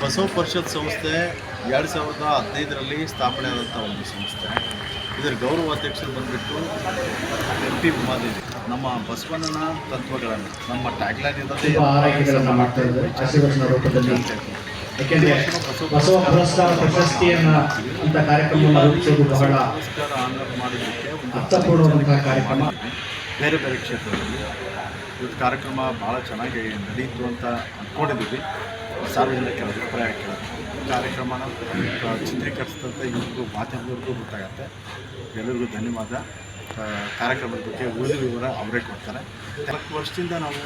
ಬಸವ ಪರಿಷತ್ ಸಂಸ್ಥೆ ಎರಡು ಸಾವಿರದ ಹದಿನೈದರಲ್ಲಿ ಸ್ಥಾಪನೆ ಆದಂಥ ಒಂದು ಸಂಸ್ಥೆ ಇದರ ಗೌರವ ಅಧ್ಯಕ್ಷರು ಬಂದುಬಿಟ್ಟು ಎಂ ಪಿ ಉಮಾದೇವಿ. ನಮ್ಮ ಬಸವಣ್ಣನ ತತ್ವಗಳನ್ನು ನಮ್ಮ ಟ್ಯಾಗ್ಲೈನ್ ಇರೋದೇ ಮಾಡ್ತಾ ಇದ್ದಾರೆ. ಯಾಕೆಂದ್ರೆ ಬಸವ ಪುರಸ್ಕಾರ ಪ್ರಶಸ್ತಿಯನ್ನ ಅಂತ ಕಾರ್ಯಕ್ರಮವನ್ನು ರೂಪಿಸೋದು ಬಹಳ ಮಾಡೋದಕ್ಕೆ ಅರ್ಥಪೂರ್ಣವಾದಂತಹ ಕಾರ್ಯಕ್ರಮ. ಬೇರೆ ಬೇರೆ ಕ್ಷೇತ್ರದಲ್ಲಿ ಇವತ್ತು ಕಾರ್ಯಕ್ರಮ ಭಾಳ ಚೆನ್ನಾಗಿ ನಡೀತು ಅಂತ ಅಂದ್ಕೊಂಡಿದ್ದೀವಿ ಸಾರ್ವಜನಿಕರ ಅಭಿಪ್ರಾಯ ಕೇಳೋದು ಕಾರ್ಯಕ್ರಮನ ಚಿತ್ರೀಕರಿಸಿದಂಥ ಇವ್ರಿಗೂ ಮಾಧ್ಯಮದವ್ರಿಗೂ ಗೊತ್ತಾಗತ್ತೆ. ಎಲ್ಲರಿಗೂ ಧನ್ಯವಾದ. ಕಾರ್ಯಕ್ರಮದ ಬಗ್ಗೆ ಉಳಿದ ವಿವರ ಅವರೇ ಕೊಡ್ತಾರೆ. ನಾಲ್ಕು ವರ್ಷದಿಂದ ನಾವು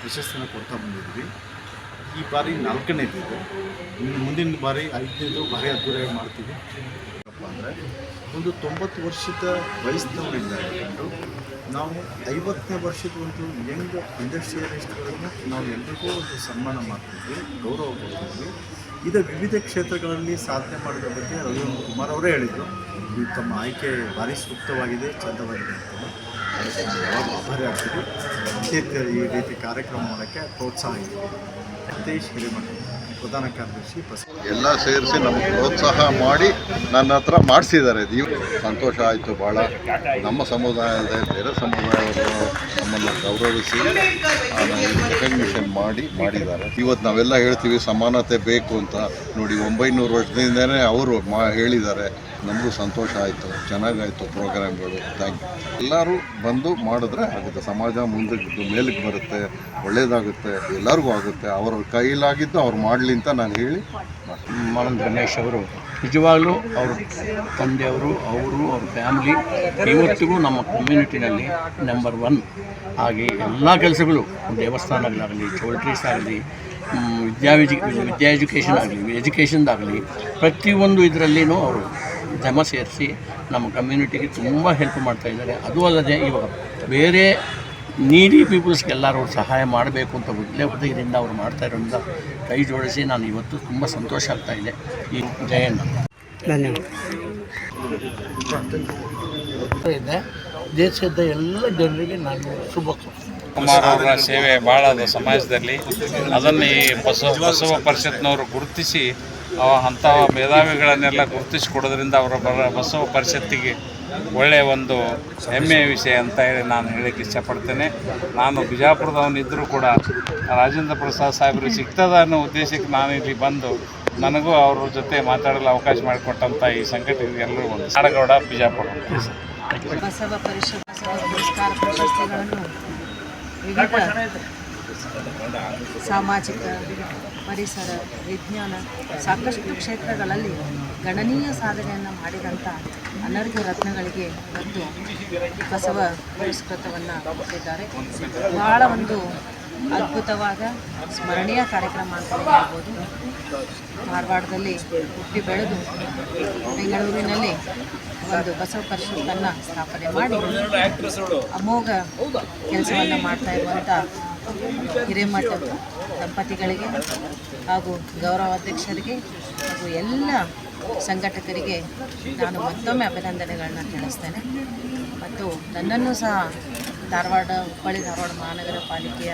ಪ್ರಶಸ್ತಿನ ಕೊಡ್ತಾ ಬಂದಿದ್ವಿ ಈ ಬಾರಿ ನಾಲ್ಕನೇ ಇದು. ಇನ್ನು ಮುಂದಿನ ಬಾರಿ ಐದನೇದು ಬಾರಿ ಅದ್ದೂರಿಯಾಗಿ ಮಾಡ್ತೀವಿ. ಅಂದರೆ, ಒಂದು ತೊಂಬತ್ತು ವರ್ಷದ ವಯಸ್ಸಿನವರಿಂದ ಹಿಡ್ಕೊಂಡು ನಾವು ಐವತ್ತನೇ ವರ್ಷದ ಒಂದು ಯಂಗ್ ಇಂಡಸ್ಟ್ರಿಯಲಿಸ್ಟ್ಗಳನ್ನು ನಾವು ಎಲ್ರಿಗೂ ಒಂದು ಸನ್ಮಾನ ಮಾಡ್ತಿದ್ವಿ, ಗೌರವ ಕೊಡ್ತಿದ್ವಿ. ಇದು ವಿವಿಧ ಕ್ಷೇತ್ರಗಳಲ್ಲಿ ಸಾಧನೆ ಮಾಡಿದ ಬಗ್ಗೆ ರವೀಂದ್ರ ಕುಮಾರ್ ಅವರೇ ಹೇಳಿದರು. ಇದು ತಮ್ಮ ಆಯ್ಕೆ ಭಾರಿ ಸೂಕ್ತವಾಗಿದೆ, ಚಂದವಾಗಿದೆ ಅಂತ. ಆಭಾರಿ ಆಗ್ತೀವಿ ಈ ರೀತಿ ಕಾರ್ಯಕ್ರಮ ಮಾಡೋಕ್ಕೆ ಪ್ರೋತ್ಸಾಹ ಇದೆ. ಸತೀಶ್ ಪ್ರಧಾನ ಕಾರ್ಯದರ್ಶಿ ಎಲ್ಲ ಸೇರಿಸಿ ನಮಗೆ ಪ್ರೋತ್ಸಾಹ ಮಾಡಿ ನನ್ನ ಹತ್ರ ಮಾಡಿಸಿದ್ದಾರೆ. ಇದು ಸಂತೋಷ ಆಯಿತು ಭಾಳ. ನಮ್ಮ ಸಮುದಾಯದ, ಬೇರೆ ಸಮುದಾಯವನ್ನು ನಮ್ಮನ್ನು ಗೌರವಿಸಿ ರೆಕಗ್ನಿಷನ್ ಮಾಡಿ ಮಾಡಿದ್ದಾರೆ. ಇವತ್ತು ನಾವೆಲ್ಲ ಹೇಳ್ತೀವಿ ಸಮಾನತೆ ಬೇಕು ಅಂತ. ನೋಡಿ, ಒಂಬೈನೂರು ವರ್ಷದಿಂದನೇ ಅವರು ಮಾ ಹೇಳಿದ್ದಾರೆ. ನಮಗೂ ಸಂತೋಷ ಆಯಿತು, ಚೆನ್ನಾಗಾಯಿತು ಪ್ರೋಗ್ರಾಮ್ಗಳು. ಥ್ಯಾಂಕ್ ಯು ಎಲ್ಲರೂ ಬಂದು ಮಾಡಿದ್ರೆ ಆಗುತ್ತೆ. ಸಮಾಜ ಮುಂದಕ್ಕೆ ಮೇಲಕ್ಕೆ ಬರುತ್ತೆ ಒಳ್ಳೆಯದಾಗುತ್ತೆ ಎಲ್ಲರಿಗೂ ಆಗುತ್ತೆ. ಅವ್ರ ಕೈಲಾಗಿದ್ದು ಅವ್ರು ಮಾಡಲಿ ಅಂತ ನಾನು ಹೇಳಿ. ಮಾನಂದ್ ಗಣೇಶ್ ಅವರು, ನಿಜವಾಗಲೂ ಅವರು ತಂದೆಯವರು, ಅವರು, ಅವ್ರ ಫ್ಯಾಮಿಲಿ ಇವತ್ತಿಗೂ ನಮ್ಮ ಕಮ್ಯುನಿಟಿನಲ್ಲಿ ನಂಬರ್ ಒನ್ ಹಾಗೆ ಎಲ್ಲ ಕೆಲಸಗಳು ದೇವಸ್ಥಾನಗಳಾಗಲಿ ಚೌಲ್ಟ್ರೀಸ್ ಆಗಲಿ ವಿದ್ಯಾ ವಿದ್ಯಾ ಎಜುಕೇಷನ್ ಆಗಲಿ ಎಜುಕೇಷನ್ದಾಗಲಿ ಪ್ರತಿಯೊಂದು ಇದರಲ್ಲಿನೂ ಅವರು ಜಮ ಸೇರಿಸಿ ನಮ್ಮ ಕಮ್ಯುನಿಟಿಗೆ ತುಂಬ ಹೆಲ್ಪ್ ಮಾಡ್ತಾಯಿದ್ದಾರೆ ಅದು ಅಲ್ಲದೆ ಇವಾಗ ಬೇರೆ ನೀಡಿ ಪೀಪಲ್ಸ್ಗೆಲ್ಲರೂ ಸಹಾಯ ಮಾಡಬೇಕು ಅಂತ ಒಳ್ಳೆ ಅವರು ಮಾಡ್ತಾ ಇರೋದ್ರಿಂದ ಕೈ ಜೋಡಿಸಿ ನಾನು ಇವತ್ತು ತುಂಬ ಸಂತೋಷ ಆಗ್ತಾ ಇದೆ. ಈ ಜಯಣ್ಣ. ಇದೆ. ದೇಶದ ಎಲ್ಲ ಜನರಿಗೆ ನಾನು ಶುಭ ಕುಮಾರ್ ಅವರ ಸೇವೆ ಭಾಳ ಅದು ಸಮಾಜದಲ್ಲಿ. ಅದನ್ನು ಈ ಬಸವ ಬಸವ ಪರಿಷತ್ನವರು ಗುರುತಿಸಿ ಅಂಥ ಮೇಧಾವಿಗಳನ್ನೆಲ್ಲ ಗುರುತಿಸಿ ಕೊಡೋದ್ರಿಂದ ಅವರ ಬರ ಬಸವ ಪರಿಷತ್ತಿಗೆ ಒಳ್ಳೆಯ ಒಂದು ಹೆಮ್ಮೆಯ ವಿಷಯ ಅಂತ ಹೇಳಿ ನಾನು ಹೇಳಕ್ಕೆ ಇಷ್ಟಪಡ್ತೇನೆ. ನಾನು ಬಿಜಾಪುರದವನಿದ್ದರೂ ಕೂಡ ರಾಜೇಂದ್ರ ಪ್ರಸಾದ್ ಸಾಹೇಬರು ಸಿಗ್ತದ ಅನ್ನೋ ಉದ್ದೇಶಕ್ಕೆ ನಾನು ಇಲ್ಲಿ ಬಂದು ನನಗೂ ಅವ್ರ ಜೊತೆ ಮಾತಾಡಲು ಅವಕಾಶ ಮಾಡಿಕೊಟ್ಟಂಥ ಈ ಸಂಘಟನೆಗೆ ಎಲ್ಲರೂ ಒಂದು ಸಾರಗೌಡ ಬಿಜಾಪುರ. ಬಸವ ಪರಿಷತ್ ಪುರಸ್ಕಾರ ಪ್ರಶಸ್ತಿಗಳನ್ನು ಸಾಮಾಜಿಕ ಪರಿಸರ, ವಿಜ್ಞಾನ ಸಾಕಷ್ಟು ಕ್ಷೇತ್ರಗಳಲ್ಲಿ ಗಣನೀಯ ಸಾಧನೆಯನ್ನು ಮಾಡಿದಂಥ ಅನರ್ಘ ರತ್ನಗಳಿಗೆ ಒಂದು ಬಸವ ಪುರಸ್ಕೃತವನ್ನು ಕೊಟ್ಟಿದ್ದಾರೆ. ಭಾಳ ಒಂದು ಅದ್ಭುತವಾದ ಸ್ಮರಣೀಯ ಕಾರ್ಯಕ್ರಮ ಅಂತ ಹೇಳ್ಬೋದು. ಧಾರವಾಡದಲ್ಲಿ ಹುಟ್ಟಿ ಬೆಳೆದು ಬೆಂಗಳೂರಿನಲ್ಲಿ ಒಂದು ಬಸವ ಪರಿಷತ್ತನ್ನು ಸ್ಥಾಪನೆ ಮಾಡಿ ಅಮೋಘ ಕೆಲಸವನ್ನು ಮಾಡ್ತಾ ಇರುವಂಥ ಹಿರೇಮಠ ದಂಪತಿಗಳಿಗೆ ಹಾಗೂ ಗೌರವಾಧ್ಯಕ್ಷರಿಗೆ ಹಾಗೂ ಎಲ್ಲ ಸಂಘಟಕರಿಗೆ ನಾನು ಮತ್ತೊಮ್ಮೆ ಅಭಿನಂದನೆಗಳನ್ನ ತಿಳಿಸ್ತೇನೆ. ಮತ್ತು ನನ್ನನ್ನು ಸಹ ಧಾರವಾಡ, ಹುಬ್ಬಳ್ಳಿ, ಧಾರವಾಡ ಮಹಾನಗರ ಪಾಲಿಕೆಯ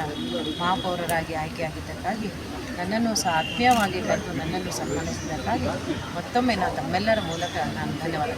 ಮಹಾಪೌರರಾಗಿ ಆಯ್ಕೆಯಾಗಿದ್ದಕ್ಕಾಗಿ ನನ್ನನ್ನು ಸಹ ಆತ್ಮೀಯವಾಗಿ ಕರೆದು ನನ್ನನ್ನು ಸನ್ಮಾನಿಸಿದ್ದಕ್ಕಾಗಿ ಮತ್ತೊಮ್ಮೆ ನಾನು ತಮ್ಮೆಲ್ಲರ ಮೂಲಕ ನಾನು ಧನ್ಯವಾದ